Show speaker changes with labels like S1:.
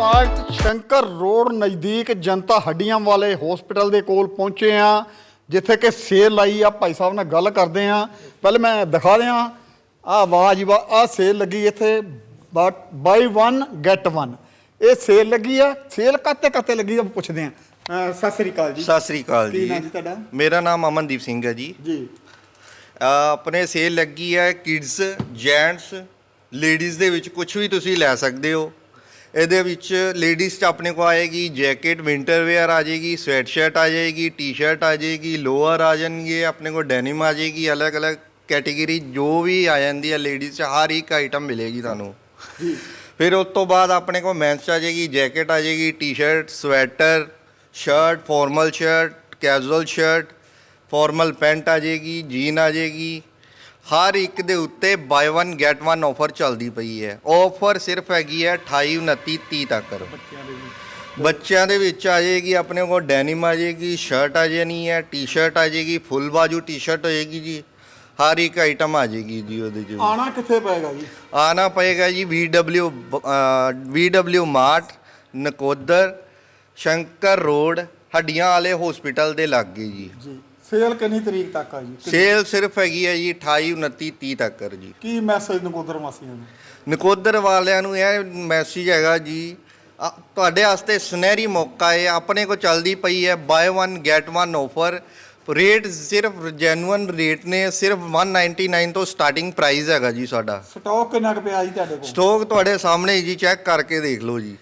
S1: Fault Shankar road ਨਜ਼ਦੀਕ ਜਨਤਾ ਹੱਡੀਆਂ ਵਾਲੇ ਹਸਪੀਟਲ ਦੇ ਕੋਲ ਪਹੁੰਚੇ ਆ ਜਿੱਥੇ ਕਿ ਸੇਲ ਲਾਈ ਆ। ਭਾਈ ਸਾਹਿਬ ਨਾਲ ਗੱਲ ਕਰਦੇ ਆ ਪਹਿਲੇ ਮੈਂ ਦਿਖਾ ਦਿਆਂ ਆ ਆਵਾਜ਼ ਵਾ ਆ ਸੇਲ ਲੱਗੀ ਇੱਥੇ ਬਾਈ 1 ਗੈਟ 1 ਇਹ ਸੇਲ ਲੱਗੀ ਆ। ਸੇਲ ਕਾਤੇ ਕਾਤੇ ਲੱਗੀ ਆ ਪੁੱਛਦੇ ਆ ਸਤਿ ਸ੍ਰੀ ਅਕਾਲ ਜੀ।
S2: ਸਤਿ ਸ੍ਰੀ ਅਕਾਲ
S1: ਕੀ
S2: ਜੀ।
S1: ਤੁਹਾਡਾ?
S2: ਮੇਰਾ ਨਾਮ ਅਮਨਦੀਪ ਸਿੰਘ ਹੈ ਜੀ।
S1: ਜੀ।
S2: ਆਪਣੇ ਸੇਲ ਲੱਗੀ ਹੈ ਕਿਡਸ ਜੈਂਟਸ ਲੇਡੀਜ਼ ਦੇ ਵਿੱਚ ਕੁਝ ਵੀ ਤੁਸੀਂ ਲੈ ਸਕਦੇ ਹੋ। ਇਹਦੇ ਵਿੱਚ ਲੇਡੀਜ਼ 'ਚ ਆਪਣੇ ਕੋ ਆਏਗੀ ਜੈਕਟ ਵਿੰਟਰ ਵੇਅਰ ਆ ਜਾਏਗੀ ਸਵੈਟ ਸ਼ਰਟ ਆ ਜਾਏਗੀ ਟੀ-ਸ਼ਰਟ ਆ ਜਾਏਗੀ ਲੋਅਰ ਆ ਜਾਣਗੇ, ਆਪਣੇ ਕੋ ਡੈਨਿਮ ਆ ਜਾਏਗੀ, ਅਲੱਗ-ਅਲੱਗ ਕੈਟਾਗਰੀ ਜੋ ਵੀ ਆ ਜਾਂਦੀ ਹੈ ਲੇਡੀਜ਼ 'ਚ, ਹਰ ਇੱਕ ਆਈਟਮ ਮਿਲੇਗੀ ਤੁਹਾਨੂੰ। ਫਿਰ ਉਸ ਤੋਂ ਬਾਅਦ ਆਪਣੇ ਕੋਲ ਮੈਂਸ 'ਚ ਆ ਜਾਏਗੀ ਜੈਕਟ ਆ ਜਾਏਗੀ T-shirt sweater shirt formal shirt casual shirt formal pant ਆ ਜਾਏਗੀ ਜੀਨ ਆ ਜਾਏਗੀ ਹਰ ਇੱਕ ਦੇ ਉੱਤੇ ਬਾਈ 1 ਗੈਟ 1 ਆਫਰ ਚੱਲਦੀ ਪਈ ਹੈ। ਆਫਰ ਸਿਰਫ ਹੈਗੀ ਹੈ 28 29 30 ਤੱਕ।
S1: ਬੱਚਿਆਂ ਦੇ ਵੀ
S2: ਬੱਚਿਆਂ ਦੇ ਵਿੱਚ ਆ ਜਾਏਗੀ ਆਪਣੇ ਕੋਲ ਡੈਨਿਮ ਆ ਜਾਏਗੀ ਸ਼ਰਟ ਆ ਜਾਣੀ ਹੈ ਟੀ-ਸ਼ਰਟ ਆ ਜਾਏਗੀ ਫੁੱਲ ਬਾਜੂ ਟੀ-ਸ਼ਰਟ ਹੋਏਗੀ ਜੀ। ਹਰ ਇੱਕ ਆਈਟਮ ਆ ਜਾਏਗੀ ਜੀ ਉਹਦੇ 'ਚ।
S1: ਆਣਾ ਕਿੱਥੇ ਪਏਗਾ ਜੀ?
S2: ਆਣਾ ਪਏਗਾ ਜੀ VW VW mart Nakodar Shankar road ਹੱਡੀਆਂ ਵਾਲੇ ਹਸਪੀਟਲ ਦੇ ਲਾਗੇ ਜੀ।
S1: ਜੀ। ਸੇਲ ਕਿੰਨੀ ਤਰੀਕ ਤੱਕ ਆ ਜੀ?
S2: ਸੇਲ ਸਿਰਫ ਹੈਗੀ ਹੈ ਜੀ 28 29 30 ਤੱਕ ਜੀ।
S1: ਕੀ ਮੈਸੇਜ ਨਕੋਦਰ ਵਾਸੀਆਂ ਨੂੰ?
S2: ਨਕੋਦਰ ਵਾਲਿਆਂ ਨੂੰ ਇਹ ਮੈਸੇਜ ਹੈਗਾ ਜੀ ਆ- ਤੁਹਾਡੇ ਵਾਸਤੇ ਸੁਨਹਿਰੀ ਮੌਕਾ ਹੈ ਆਪਣੇ ਕੋ ਚੱਲਦੀ ਪਈ ਹੈ ਬਾਏ 1 ਗੈਟ 1 ਆਫਰ ਰੇਟ ਸਿਰਫ ਜੈਨੂਅਨ ਰੇਟ ਨੇ ਸਿਰਫ 199 ਤੋਂ ਸਟਾਰਟਿੰਗ ਪ੍ਰਾਈਸ ਹੈਗਾ ਜੀ ਸਾਡਾ।
S1: ਸਟਾਕ ਕਿੰਨਾ ਕੁ ਪਿਆ ਜੀ ਤੁਹਾਡੇ ਕੋਲ?
S2: ਸਟਾਕ ਤੁਹਾਡੇ ਸਾਹਮਣੇ ਜੀ ਚੈੱਕ ਕਰਕੇ ਦੇਖ ਲਓ ਜੀ।